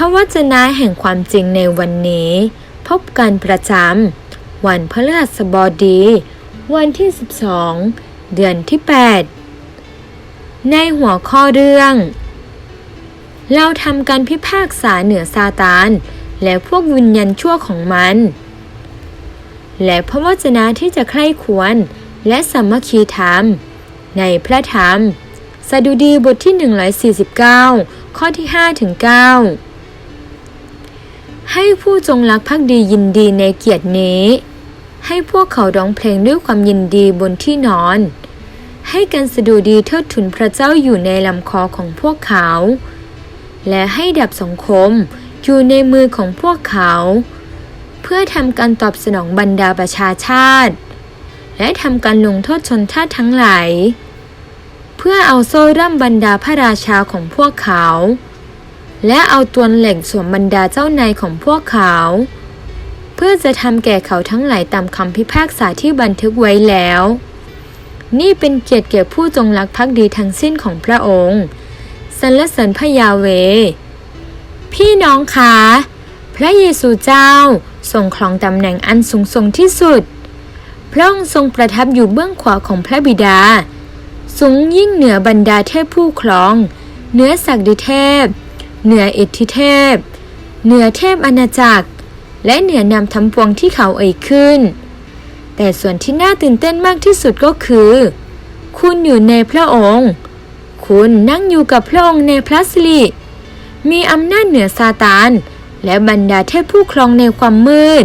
ระวจนะแห่งความจริงในวันนี้ พบกันประจำวันพฤหัสบดี วันที่ 12 เดือนที่ 8 ในหัวข้อเรื่อง เราทำการพิพากษาเหนือซาตาน และพวกวิญญาณชั่วของมัน และพระวจนะที่จะใคร่ควรและสามัคคีธรรม ในพระธรรม สดุดีบทที่ 149 ข้อที่ 5 ถึง 9 ให้ผู้จงรักภักดียินดีในเกียรตินี้ ให้พวกเขาร้องเพลงด้วยความยินดีบนที่นอน ให้การสะดุดีเทิดทุนพระเจ้าอยู่ในลำคอของพวกเขา และให้ดับสังคมอยู่ในมือของพวกเขา เพื่อทำการตอบสนองบรรดาประชาชาติ และทำการลงโทษชนชาติทั้งหลาย เพื่อเอาโซ่ร่ำบรรดาพระราชาของพวกเขา และเอาตัวเหล็กสวมบรรดาเจ้านายของพวกเขา เพื่อจะทำแก่เขาทั้งหลายตามคำพิพากษาที่บันทึกไว้แล้ว นี่เป็นเกียรติแก่ผู้จงรักภักดีทั้งสิ้นของพระองค์สรรเสริญพระยาเว พี่น้องคะพระเยซูเจ้าทรงครองตำแหน่งอันสูงส่งที่สุด พระองค์ทรงประทับอยู่เบื้องขวาของพระบิดา สูงยิ่งเหนือบรรดาเทพผู้ครองเหนือศักดิเทพ เหนืออิทธิเทพ เหนือเทพอาณาจักร และเหนือนำทำปวงที่เขาเอ่ยขึ้น แต่ส่วนที่น่าตื่นเต้นมากที่สุดก็คือ คุณอยู่ในพระองค์ คุณนั่งอยู่กับพระองค์ในพระสิริมีอำนาจเหนือซาตาน และบรรดาเทพผู้ครองในความมืด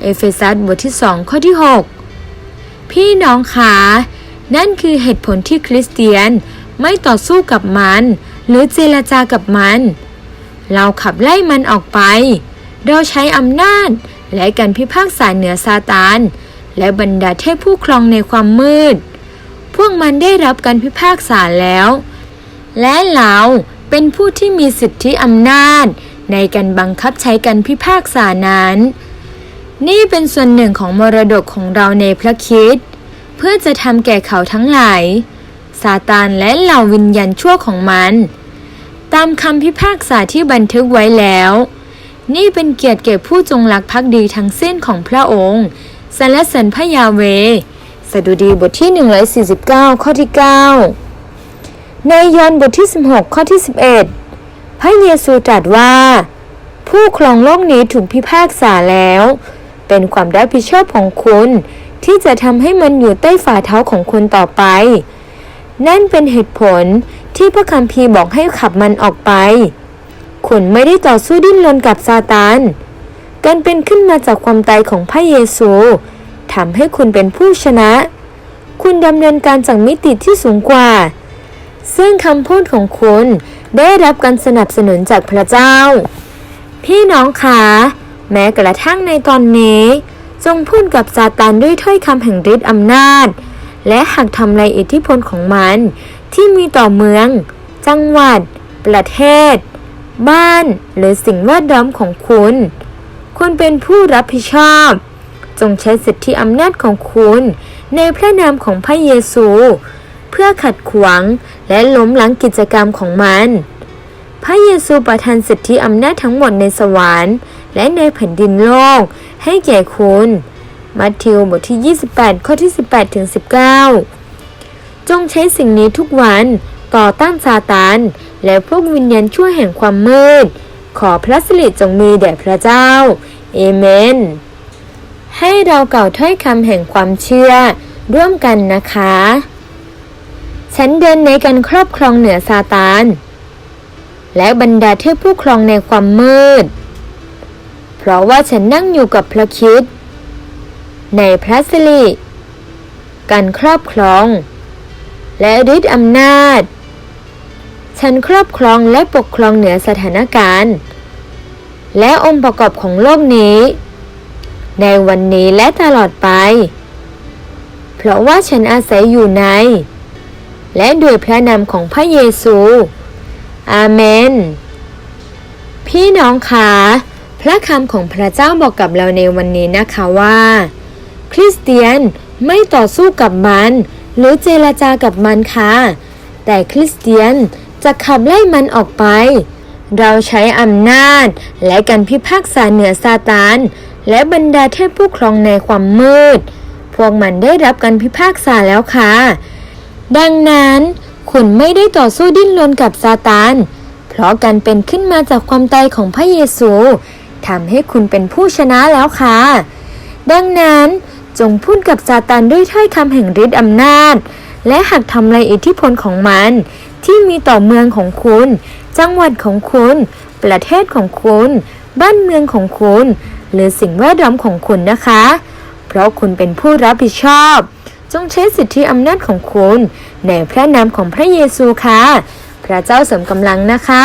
เอเฟซัสบทที่สองข้อที่ 6 พี่น้องขา นั่นคือเหตุผลที่คริสเตียนไม่ต่อสู้กับมัน หรือเจรจากับมัน เราขับไล่มันออกไป เราใช้อำนาจและการพิพากษาเหนือซาตาน และบรรดาเทพผู้ครองในความมืด พวกมันได้รับการพิพากษาแล้ว และเราเป็นผู้ที่มีสิทธิอำนาจ ในการบังคับใช้การพิพากษานั้น นี่เป็นส่วนหนึ่งของมรดกของเราในพระคิดเพื่อจะทำแก่เขาทั้งหลายซาตานและเหล่าวิญญาณชั่วของมันามคำพิพากษาที่บันทึกไว้แล้ว นี่เป็นเกียรติแก่ผู้จงรักภักดีทั้งสิ้นของพระองค์สรรเสริญพระยาเว สดุดีบทที่ 149 ข้อที่ 9 ในยอห์นบทที่ 16 ข้อที่ 11 พระเยซูตรัสว่า ผู้ครองโลกนี้ถูกพิพากษาแล้ว เป็นความรับผิดชอบของคุณ ที่จะทำให้มันอยู่ใต้ฝ่าเท้าของคุณต่อไป นั่นเป็นเหตุผล ที่พระคัมภีร์บอกให้ขับมันออกไป คุณไม่ได้ต่อสู้ดิ้นรนกับซาตาน การเป็นขึ้นมาจากความตายของพระเยซูทำให้คุณเป็นผู้ชนะ คุณดำเนินการจากมิติที่สูงกว่า ซึ่งคำพูดของคุณได้รับการสนับสนุนจากพระเจ้า พี่น้องคะแม้กระทั่งในตอนนี้ จงพูดกับซาตานด้วยถ้อยคำแห่งฤทธิ์อำนาจ และหักทำลายอิทธิพลของมัน ที่มีต่อเมือง จังหวัด ประเทศ บ้าน หรือสิ่งแวดล้อมของคุณ คุณเป็นผู้รับผิดชอบ จงใช้สิทธิอำนาจของคุณ ในพระนามของพระเยซู เพื่อขัดขวางและล้มล้างกิจกรรมของมัน พระเยซูประทานสิทธิอำนาจทั้งหมดในสวรรค์ และในแผ่นดินโลก ให้แก่คุณ มัทธิวบทที่ 28 ข้อที่ 18ถึง19 จงใช้สิ่งนี้ทุกวันต่อต้านซาตาน และพวกวิญญาณชั่วแห่งความมืด ขอพระสิริจงมีแด่พระเจ้า เอเมน ให้เราเก่าถ้อยคำแห่งความเชื่อร่วมกันนะคะ ฉันเดินในการครอบครองเหนือซาตาน และบรรดาเทพผู้ครองในความมืด เพราะว่าฉันนั่งอยู่กับพระคิด ในพระสิริการครอบครอง และฤทธิ์อำนาจ ฉันครอบครองและปกครองเหนือสถานการณ์ และองค์ประกอบของโลกนี้ ในวันนี้และตลอดไป เพราะว่าฉันอาศัยอยู่ใน และด้วยพระนามของพระเยซู อาเมน พี่น้องคะพระคำของพระเจ้าบอกกับเราในวันนี้นะคะว่า คริสเตียนไม่ต่อสู้กับมัน หรือเจรจากับมันค่ะ แต่คริสเตียนจะขับไล่มันออกไป เราใช้อำนาจ และการพิพากษาเหนือซาตาน และบรรดาเทพผู้ครองในความมืด พวกมันได้รับการพิพากษาแล้วค่ะ ดังนั้นคุณไม่ได้ต่อสู้ดิ้นรนกับซาตาน เพราะการเป็นขึ้นมาจากความตายของพระเยซูทำให้คุณเป็นผู้ชนะแล้วค่ะ ดังนั้น จงพูดกับซาตานด้วยถ้อยคำแห่งฤทธิ์อำนาจ และหักทำลายอิทธิพลของมัน ที่มีต่อเมืองของคุณ จังหวัดของคุณ ประเทศของคุณ บ้านเมืองของคุณ หรือสิ่งแวดล้อมของคุณนะคะ เพราะคุณเป็นผู้รับผิดชอบ จงใช้สิทธิอำนาจของคุณ ในพระนามของพระเยซูค่ะ พระเจ้าเสริมกำลังนะคะ